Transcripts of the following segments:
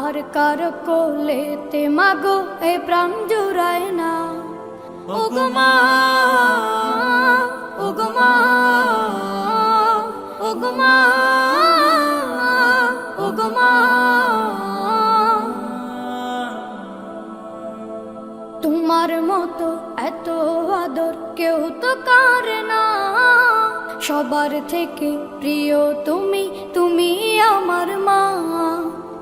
আর কার কোলেতে মাগো এ প্রাণ জুড়ায় না? ওগমা ওগমা ওগমা ওগমা তোমার মতো এত আদর কেউ তো কারে না। সবার থেকে প্রিয় তুমি তুমি আমার মা।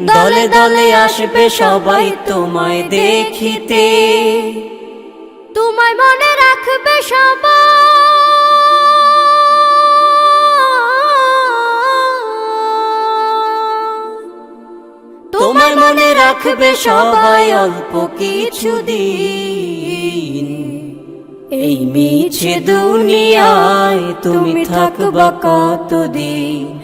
দলে দলে আসবে সবাই তোমায় দেখিতে। তোমায় মনে রাখবে সবাই। রাখবে সবাই অল্প কিছু দিন। এই মিছে দুনিয়ায় তুমি থাকবা কতদিন?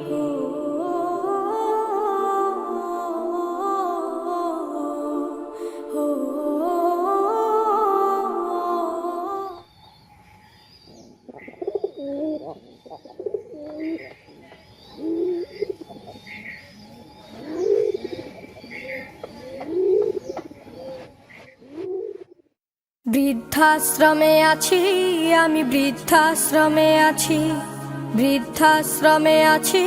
বৃদ্ধাশ্রমে আছি, আমি বৃদ্ধাশ্রমে আছি। বৃদ্ধাশ্রমে আছি,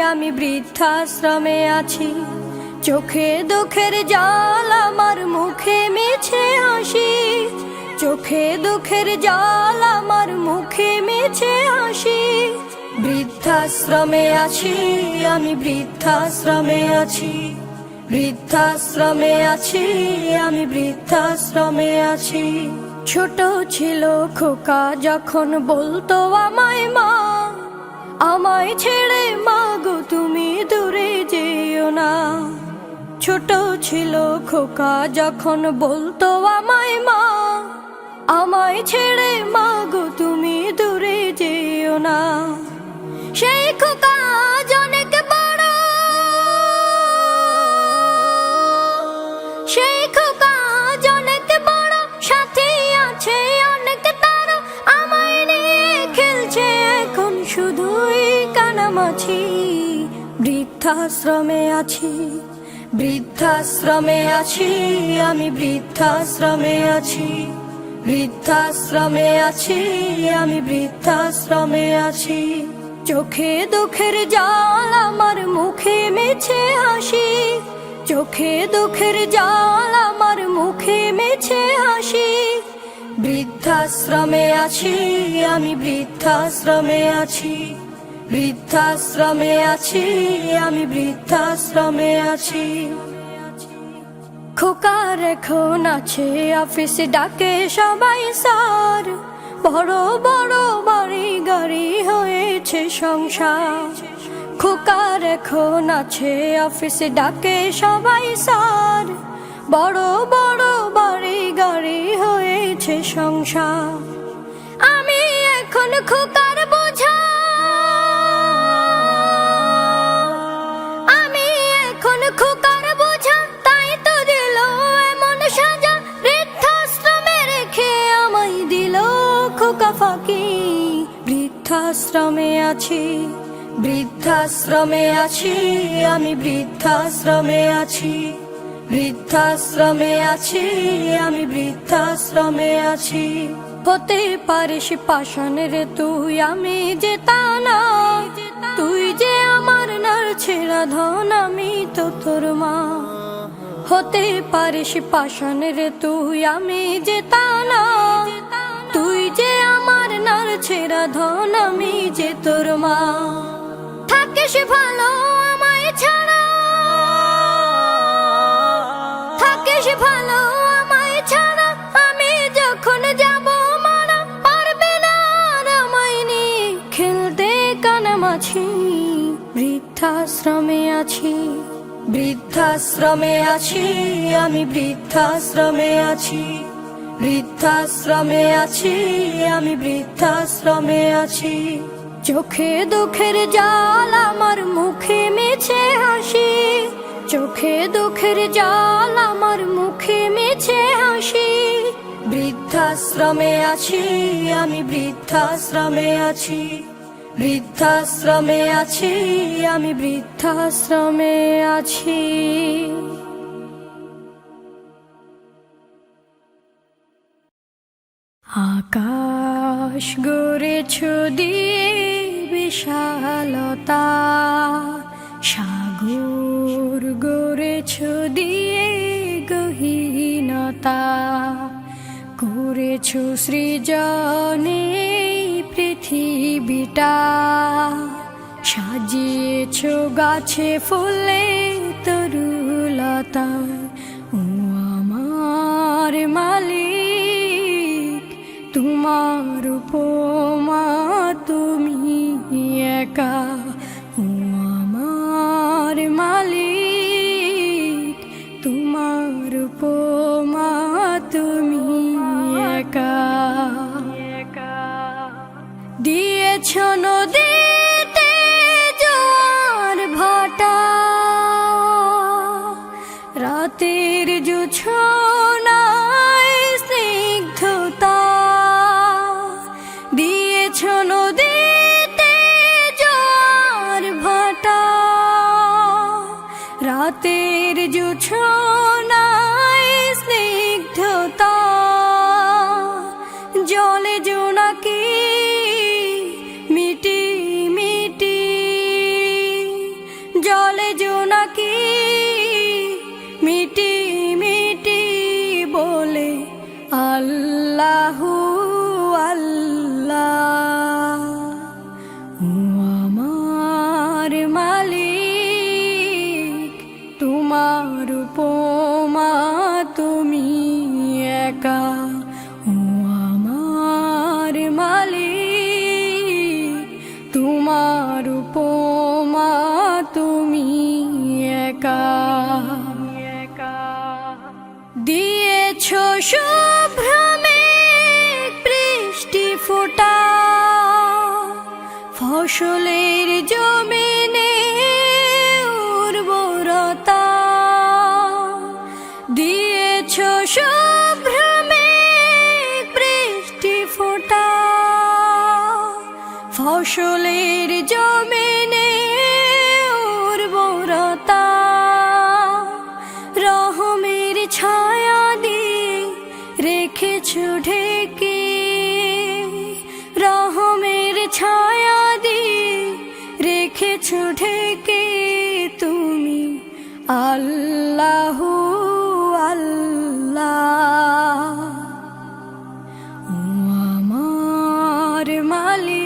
আমি বৃদ্ধাশ্রমে আছি। চোখে দুঃখের জল আমার মুখে মিছে হাসি। চোখে দুঃখের জল আমার মুখে মিছে হাসি। বৃদ্ধাশ্রমে আছি, আমি বৃদ্ধাশ্রমে আছি। বৃদ্ধাশ্রমে আছি, আমি বৃদ্ধাশ্রমে আছি। ছোট ছিল খোকা যখন বলতো আমায়, মা, আমায় ছেড়ে, মা গো, তুমি দূরে যেও না। ছোট ছিল খোকা যখন বলতো আমায়, মা, আমায় ছেড়ে, মা গো, তুমি দূরে যেও না। সেই খোকা বৃদ্ধাশ্রমে আছি বৃদ্ধাশ্রমে আছি, আমি বৃদ্ধাশ্রমে আছি বৃদ্ধাশ্রমে আছি, আমি বৃদ্ধাশ্রমে আছি। চোখে দুঃখের জল আমার মুখে মেছে হাসি, চোখে দুঃখের জল আমার মুখে মেছে হাসি। বৃদ্ধাশ্রমে আছি, আমি বৃদ্ধাশ্রমে আছি। বৃদ্ধাশ্রমে আছি, আমি বৃদ্ধাশ্রমে আছি। খোকার এখন আছে, অফিসে ডাকে সবাই স্যার বড় বড় বাড়ি গাড়ি হয়েছে সংসার। খোকার এখন আছে, অফিসে ডাকে সবাই স্যার বড় বড় বাড়ি গাড়ি হয়েছে সংসার। আমি এখন খোকার ফাঁকি। বৃদ্ধাশ্রমে আছি বৃদ্ধাশ্রমে আছি, আমি বৃদ্ধাশ্রমে আছি। বৃদ্ধাশ্রমে আছি, আমি বৃদ্ধাশ্রমে আছি। হতে পারিস পাষাণের তুই, আমি যে তা না। তুই যে আমার নার ছেড়া ধন, আমি তো তোর মা। হতে পারিস পাষাণের তুই, আমি যে তা না। নার ছেড়া ধন আমি যে তোর মা। থাকিস ভালো আমায় ছাড়া। থাকিস ভালো আমায় ছাড়া আমি যখন যাব মারা পারবে না আমায় নিয়ে। খেলতে কানামাছি বৃদ্ধাশ্রমে আছি। বৃদ্ধাশ্রমে আছি আমি বৃদ্ধাশ্রমে আছি। বৃদ্ধাশ্রমে আছি, আমি বৃদ্ধাশ্রমে আছি। চোখে দুঃখের জাল আমার মুখে মিছে হাসি। চোখে দুঃখের জাল আমার মুখে মিছে হাসি। বৃদ্ধাশ্রমে আছি, আমি বৃদ্ধাশ্রমে আছি। বৃদ্ধাশ্রমে আছি, আমি বৃদ্ধাশ্রমে আছি। আকাশ গড়েছ দিয়ে বিশালতা, সাগর গড়েছ দিয়ে গহীনতা করে করেছ সৃজনে পৃথিবীটা, সাজিয়েছ গাছে ফুলে তরুলতা, ও আমার মালিক। তোমার উপমা তুমি একা, ও আমার মালিক। তোমার উপমা তুমি একা। দিয়েছ নদীতে জোয়ার ভাটা রাতের শুভ্রমে বৃষ্টি ফোটা। ফসলের জমিনে উর্বরতা রহমের ছায়া দিয়ে রেখেছ ঢেকে। রহমের ছায়া দিয়ে রেখেছ ঢেকে তুমি আল্লাহ। আমার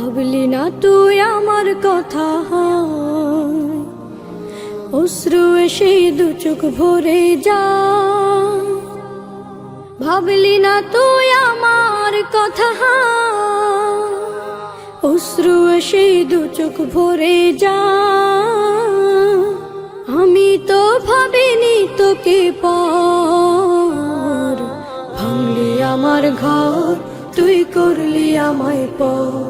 ভাবলি না তুই আমার কথা অশ্রু এসে দু চোখ ভরে যা ভাবলি না তুই আমার কথা অশ্রু এসে দু চোখ ভরে যা আমি তো ভাবিনি তোকে পর। আমার ঘর, তুই করলি আমায় পর।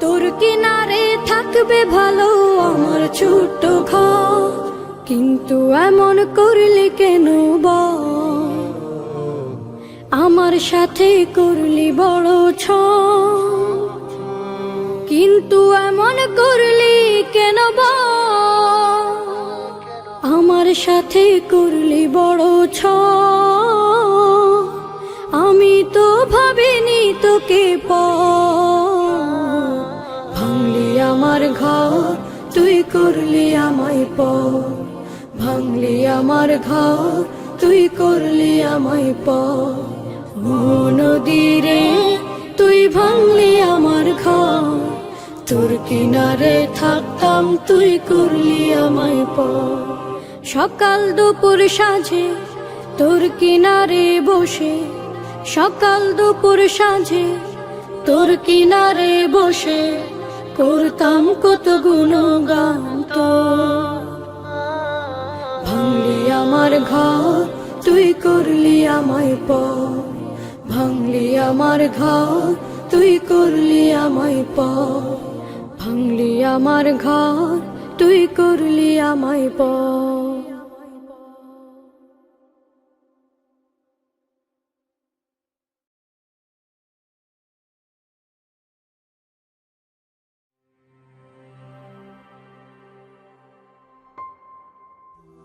তোর কিনারে থাকবে ভালো আমার ছোট্ট ঘর। কিন্তু এমন করলি কেন আমার সাথে করলি বড় ছ কিন্তু এমন করলি কেন? আমার সাথে করলি বড় ছ আমি তো ভাবিনি তোকে প আমার ঘর, তুই করলি আমায় প ভাঙলি আমার ঘর, তুই করলি আমায় প ও নদীরে তুই ভাঙলি আমার ঘর। তোর কিনারে থাকতাম, তুই করলি আমায় প সকাল দুপুর সাঁঝে তোর কিনারে বসে। সকাল দুপুর সাঁঝে তোর কিনারে বসে। করতাম কত গুণগান তো। ভাঙলি আমার ঘর, তুই করলি আমায় প ভাঙলি আমার ঘর, তুই করলি আমায় প ভাঙলি আমার ঘর, তুই করলি আমায় প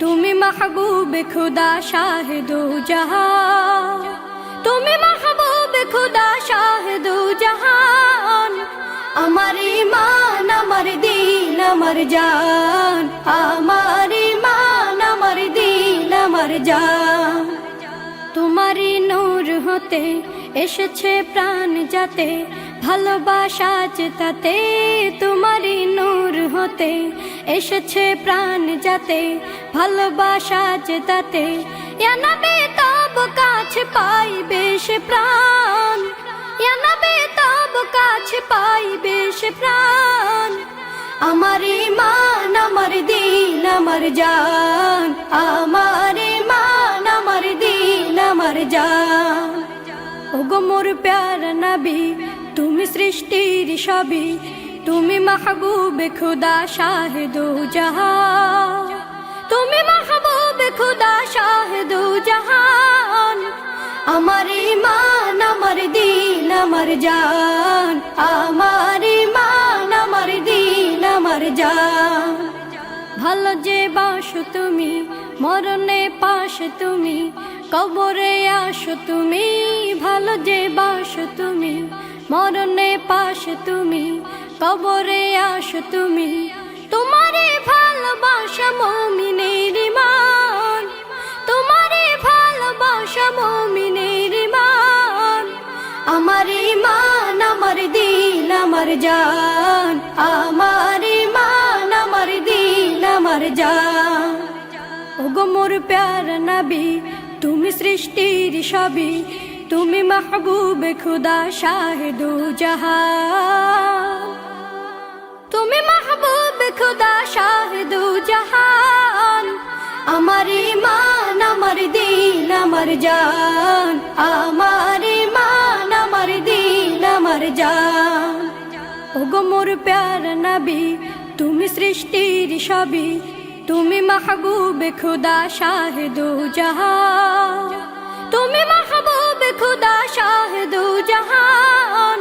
তুমি মাহবুব খুদা শাহিদু জাহান। তুমি মাহবুব খুদা শাহিদু জাহান। আমার ইমান আমার দিন, আমার জান। আমার ইমান আমার দিন, আমার জান। তোমারই নূর হতে এসেছে প্রাণ যাতে। ভালোবাসা চেতাতে তোমারই নূর হতে এসেছে প্রাণ যাতে। ভালোবাসা চেতাতে ইয়ানাবে তব কাছে পাইবে সে প্রাণ। ইয়ানাবে তব কাছে পাইবে সে প্রাণ। আমার ইমান, আমার দিন, আমার জান। আমার ইমান, আমার দিন, আমার জান। ওগো মোর প্যার নবী তুমি সৃষ্টির সবই তুমি মাহবুব খুদা শাহিদু জাহান। তুমি মাহবুব খুদা শাহিদু জাহান। আমার ইমান আমার দিন, আমার জান। আমার ইমান আমার দিন, আমার জান। ভালো যে বাসো তুমি, মরণে পাশ তুমি, কবরে আসো তুমি। ভালো যে বাসো তুমি মরণে পাশ তুমি, কবরে আসো তুমি। তোমারে ভালোবাসা মমিনের মান তোমারে ভালোবাসা মমিনের মান আমার ইমান, আমার দিন আমার জান। আমার ইমান, আমার দিন আমার জান। ওগো মোর প্যার নবী, তুমি সৃষ্টির সবই। তুমি মাহবুব খুদা শাহিদু জাহান। তুমি মাহবুব খুদা শাহিদু জাহান। আমার ইমান আমার দিন, আমার জান। আমার ইমান আমার দিন, আমার জান। ওগো মোর প্যার নবী, তুমি সৃষ্টির সবই তুমি মাহবুব খুদা শাহিদু জাহান। তুমি খুদা শাহদু জাহান।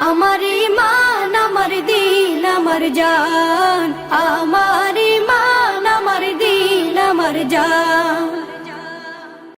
আমার ইমান আমার দিন, আমার জান। আমার ইমান আমার দিন, আমার জান।